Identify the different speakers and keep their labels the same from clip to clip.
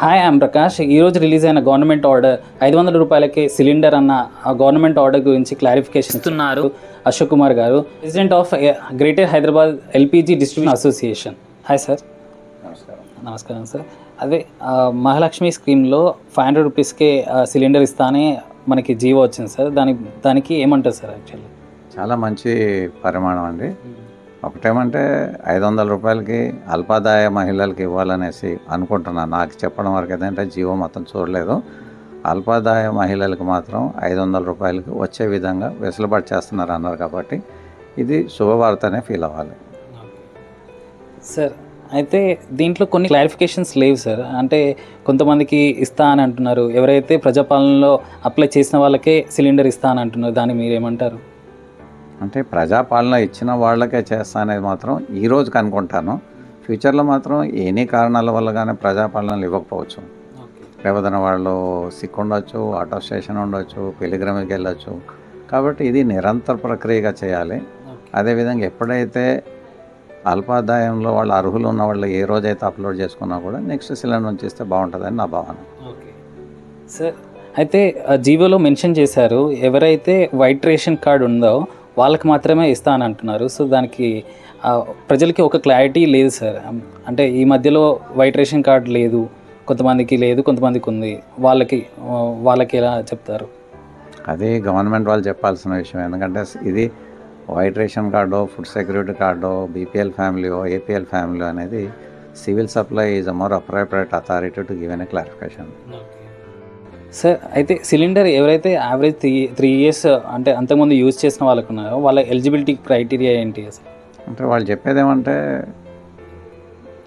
Speaker 1: Hi I'm Prakash ఈరోజు release అయిన government order ఐదు వందల రూపాయలకి సిలిండర్ అన్న ఆ గవర్నమెంట్ ఆర్డర్ గురించి క్లారిఫికేషన్ ఇస్తున్నారు. అశోక్ కుమార్ గారు. President of greater Hyderabad LPG distribution association hi sir
Speaker 2: నమస్కారం.
Speaker 1: నమస్కారం సార్ అదే మహాలక్ష్మి స్కీమ్లో ఫైవ్ హండ్రెడ్ రూపీస్కే సిలిండర్ ఇస్తానే మనకి జీవో వచ్చింది సార్ దాని దానికి ఏమంటారు సార్ యాక్చువల్లీ
Speaker 2: చాలా మంచి పరిమాణం అండి. ఒకటేమంటే ఐదు వందల రూపాయలకి అల్పాదాయ మహిళలకి ఇవ్వాలనేసి అనుకుంటున్నాను నాకు చెప్పడం వరకు ఏంటంటే జీవో మొత్తం చూడలేదు. అల్పాదాయ మహిళలకు మాత్రం ఐదు వందల రూపాయలకి వచ్చే విధంగా వెసులుబాటు చేస్తున్నారు అన్నారు కాబట్టి ఇది శుభవార్తనే ఫీల్ అవ్వాలి.
Speaker 1: సార్ అయితే దీంట్లో కొన్ని క్లారిఫికేషన్స్ లేవు సార్. అంటే కొంతమందికి ఇస్తా అని అంటున్నారు. ఎవరైతే ప్రజాపాలనలో అప్లై చేసిన వాళ్ళకే సిలిండర్ ఇస్తా అని అంటున్నారు. దాన్ని మీరేమంటారు?
Speaker 2: అంటే ప్రజాపాలన ఇచ్చిన వాళ్ళకే చేస్తా అనేది మాత్రం ఈ రోజుకి అనుకుంటాను ఫ్యూచర్లో మాత్రం ఎన్ని కారణాల వల్ల కానీ ప్రజాపాలనలు ఇవ్వకపోవచ్చు. లేకపోతే వాళ్ళు సిక్ ఉండొచ్చు ఆటో స్టేషన్ ఉండొచ్చు పిలిగ్రమికి వెళ్ళొచ్చు. కాబట్టి ఇది నిరంతర ప్రక్రియగా చేయాలి. అదేవిధంగా ఎప్పుడైతే అల్పాదాయంలో వాళ్ళు అర్హులు ఉన్న వాళ్ళు ఏ రోజైతే అప్లోడ్ చేసుకున్నా కూడా నెక్స్ట్ సిలిండర్ నుంచి ఇస్తే బాగుంటుందని నా భావన.
Speaker 1: ఓకే. సార్ అయితే జీవోలో మెన్షన్ చేశారు ఎవరైతే వైట్ రేషన్ కార్డు ఉందో వాళ్ళకి మాత్రమే ఇస్తా అని అంటున్నారు సో దానికి ప్రజలకి ఒక క్లారిటీ లేదు సార్. అంటే ఈ మధ్యలో వైట్ రేషన్ కార్డు లేదు కొంతమందికి లేదు కొంతమందికి ఉంది. వాళ్ళకి వాళ్ళకి ఎలా చెప్తారు?
Speaker 2: అది గవర్నమెంట్ వాళ్ళు చెప్పాల్సిన విషయం. ఎందుకంటే ఇది white ration card food security card BPL family APL family అనేది civil supply is a more appropriate authority to give an clarification.
Speaker 1: Sir అయితే సిలిండర్ ఎవరైతే యావరేజ్ త్రీ త్రీ ఇయర్స్ అంటే అంతకుముందు యూజ్ చేసిన వాళ్ళకు ఉన్నారో వాళ్ళ ఎలిజిబిలిటీ క్రైటీరియా ఏంటి సార్?
Speaker 2: అంటే వాళ్ళు చెప్పేది ఏమంటే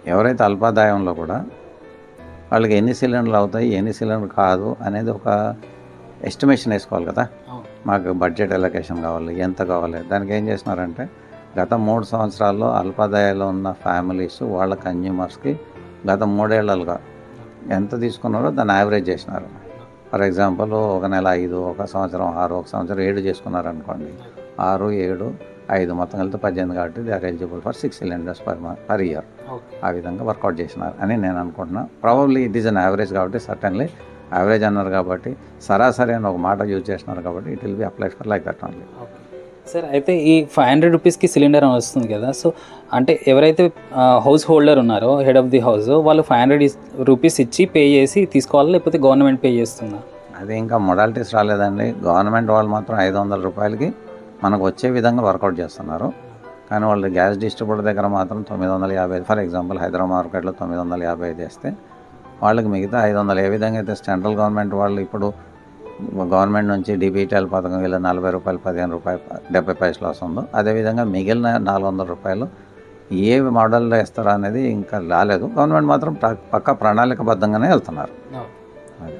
Speaker 2: ఎవరైతే అల్పాదాయంలో కూడా వాళ్ళకి ఎన్ని సిలిండర్లు అవుతాయి ఎన్ని సిలిండర్ కాదు అనేది ఒక ఎస్టిమేషన్ వేసుకోవాలి కదా. మాకు బడ్జెట్ ఎలొకేషన్ కావాలి ఎంత కావాలి. దానికి ఏం చేసినారంటే గత మూడు సంవత్సరాల్లో అల్పాదాయాలు ఉన్న ఫ్యామిలీస్ వాళ్ళ కన్జ్యూమర్స్కి గత మూడేళ్ళుగా ఎంత తీసుకున్నారో దాన్ని యావరేజ్ చేసినారు. ఫర్ ఎగ్జాంపుల్ ఒక నెల ఐదు ఒక సంవత్సరం ఆరు ఒక సంవత్సరం ఏడు చేసుకున్నారు అనుకోండి ఆరు ఏడు ఐదు మొత్తం కలిసి పద్దెనిమిది కాబట్టి they are eligible for six cylinders per per year ఆ విధంగా వర్కౌట్ చేసినారు అని నేను అనుకుంటున్నా. Probably it is an average కాబట్టి సర్టన్లీ యావరేజ్ అన్నారు కాబట్టి సరాసరి అని ఒక మాట యూజ్ చేసినారు కాబట్టి it will be apply for like that only
Speaker 1: sir అయితే ఈ ఫైవ్ హండ్రెడ్ రూపీస్కి సిలిండర్ అని వస్తుంది కదా సో అంటే ఎవరైతే హౌస్ హోల్డర్ ఉన్నారో హెడ్ ఆఫ్ ది హౌస్ వాళ్ళు ఫైవ్ హండ్రెడ్ రూపీస్ ఇచ్చి పే చేసి తీసుకోవాలా లేకపోతే గవర్నమెంట్ పే చేస్తుందా?
Speaker 2: అది ఇంకా మొడాలిటీస్ రాలేదండి. గవర్నమెంట్ వాళ్ళు మాత్రం ఐదు వందల రూపాయలకి మనకు వచ్చే విధంగా వర్కౌట్ చేస్తున్నారు. కానీ వాళ్ళు గ్యాస్ డిస్ట్రిబ్యూటర్ దగ్గర మాత్రం తొమ్మిది వందల యాభై ఫర్ ఎగ్జాంపుల్ హైదరాబాద్ మార్కెట్లో తొమ్మిది వందల యాభై ఐదు వేస్తే వాళ్ళకి మిగతా ఐదు వందలు ఏ విధంగా అయితే సెంట్రల్ గవర్నమెంట్ వాళ్ళు ఇప్పుడు గవర్నమెంట్ నుంచి డిబిటల్ పథకం వీళ్ళు నలభై రూపాయలు పదిహేను రూపాయలు డెబ్బై పైసలు వస్తుందో అదేవిధంగా మిగిలిన నాలుగు వందల రూపాయలు ఏ మోడల్లో వేస్తారో అనేది ఇంకా రాలేదు. గవర్నమెంట్ మాత్రం పక్క ప్రణాళికబద్ధంగానే వెళ్తున్నారు. అది.